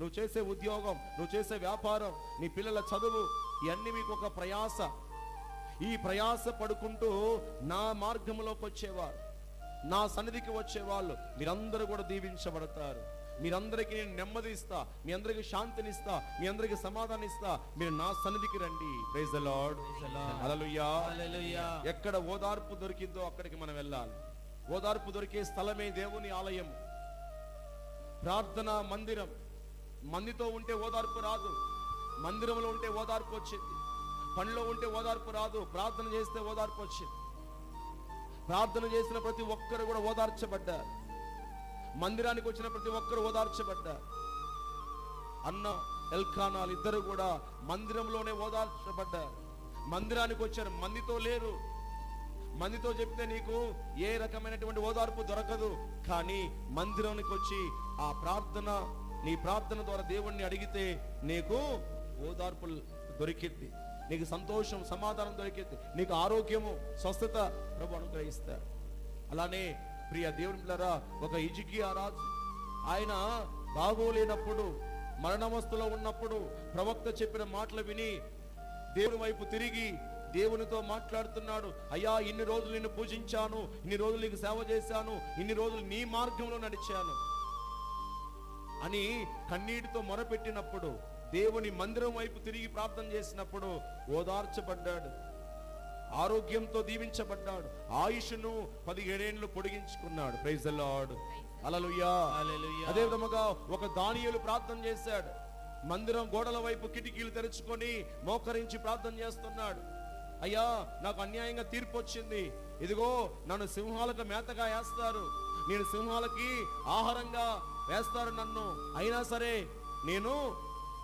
నువ్వు చేసే ఉద్యోగం నువ్వు చేసే వ్యాపారం నీ పిల్లల చదువు ఇవన్నీ మీకు ఒక ప్రయాస. ఈ ప్రయాస పడుకుంటూ నా మార్గంలోకి వచ్చేవారు. నా సన్నిధికి వచ్చేవాళ్ళు. మీరందరూ కూడా దీవించబడతారు. మీరందరికీ నేను నెమ్మది ఇస్తా. మీ అందరికి శాంతినిస్తా. మీ అందరికి సమాధానం ఇస్తా మీరు నా సన్నిధికి రండి. ప్రైజ్ లార్డ్ ఎక్కడ ఓదార్పు దొరికిందో అక్కడికి మనం వెళ్ళాలి. ఓదార్పు దొరికే స్థలమే దేవుని ఆలయం. ప్రార్థన మందిరం. మందితో ఉంటే ఓదార్పు రాదు. మందిరంలో ఉంటే ఓదార్పు వచ్చింది. పనిలో ఉంటే ఓదార్పు రాదు. ప్రార్థన చేస్తే ఓదార్పు వచ్చింది. ప్రార్థన చేసిన ప్రతి ఒక్కరు కూడా ఓదార్చబడ్డారు. మందిరానికి వచ్చిన ప్రతి ఒక్కరు ఓదార్చబడ్డారు. అన్న ఎల్ఖానాలు ఇద్దరు కూడా మందిరంలోనే ఓదార్చబడ్డారు. మందిరానికి వచ్చారు. మందితో లేరు. మందితో చెప్తే నీకు ఏ రకమైనటువంటి ఓదార్పు దొరకదు. కానీ మందిరానికి వచ్చి ఆ ప్రార్థన నీ ప్రార్థన ద్వారా దేవుణ్ణి అడిగితే నీకు ఓదార్పు దొరికిద్ది నీకు సంతోషం సమాధానం దొరికిద్ది నీకు ఆరోగ్యము స్వస్థత ప్రభు అనుగ్రహిస్తాడు అలానే ప్రియ దేవుని పిల్లరా ఒక ఇజికియా రాజు ఆయన బాగోలేనప్పుడు మరణవస్థలో ఉన్నప్పుడు ప్రవక్త చెప్పిన మాటలు విని దేవుని వైపు తిరిగి దేవునితో మాట్లాడుతున్నాడు. అయ్యా ఇన్ని రోజులు నిన్ను పూజించాను ఇన్ని రోజులు నీకు సేవ చేశాను ఇన్ని రోజులు నీ మార్గంలో నడిచాను. అని కన్నీటితో మొరపెట్టినప్పుడు దేవుని మందిరం వైపు తిరిగి ప్రార్థన చేసినప్పుడు ఓదార్చబడ్డాడు. ఆరోగ్యంతో దీవించబడ్డాడు. ఆయుష్ను పదిహేడేండ్లు పొడిగించుకున్నాడు. ప్రైజ్ లార్డ్ హల్లెలూయా. అదే విధముగా ఒక దానియేలు ప్రార్థన చేశాడు. మందిరం గోడల వైపు కిటికీలు తెరుచుకొని మోకరించి ప్రార్థన చేస్తున్నాడు. అయ్యా నాకు అన్యాయంగా తీర్పు వచ్చింది. ఇదిగో నన్ను సింహాలకు మేతగా వేస్తారు. నేను సింహాలకి ఆహారంగా వేస్తారు నన్ను. అయినా సరే నేను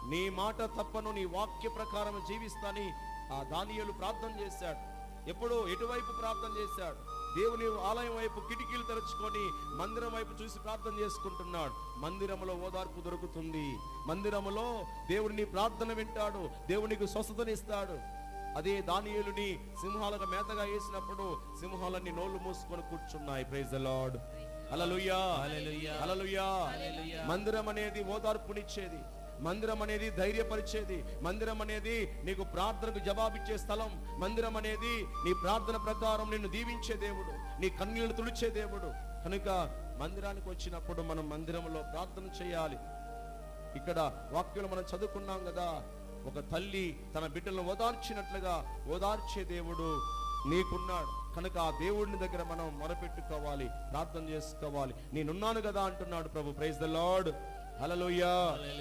నీ మాట తప్పను నీ వాక్య ప్రకారం జీవిస్తాని ఆ దానియేలు ప్రార్థన చేశాడు. ఎప్పుడు ఎటువైపు ప్రార్థన చేశాడు? దేవుని ఆలయం వైపు కిటికీలు తెరుచుకొని మందిరం వైపు చూసి ప్రార్థన చేసుకుంటున్నాడు. మందిరములో ఓదార్పు దొరుకుతుంది. మందిరములో దేవుడిని ప్రార్థన వింటాడు. దేవునికి స్వస్థతనిస్తాడు. అదే దానియులుని సింహాలకు మేతగా వేసినప్పుడు సింహాలన్నీ నోళ్ళు మూసుకొని కూర్చున్నాయి. ప్రైజ్ లార్డ్ మందిరం అనేది ఓదార్పునిచ్చేది మందిరం అనేది ధైర్యపరిచేది. మందిరం అనేది నీకు ప్రార్థనకు జవాబిచ్చే స్థలం. మందిరం అనేది నీ ప్రార్థన ప్రకారం నిన్ను దీవించే దేవుడు. నీ కన్నీళ్ళు తుడిచే దేవుడు. కనుక మందిరానికి వచ్చినప్పుడు మనం మందిరంలో ప్రార్థన చేయాలి. ఇక్కడ వాక్యంలో మనం చదువుకున్నాం కదా ఒక తల్లి తన బిడ్డలను ఓదార్చినట్లుగా ఓదార్చే దేవుడు నీకున్నాడు. కనుక ఆ దేవుడిని దగ్గర మనం మొరపెట్టుకోవాలి ప్రార్థన చేసుకోవాలి. నేనున్నాను కదా అంటున్నాడు ప్రభు. ప్రైజ్ ద లార్డ్ హలలోయ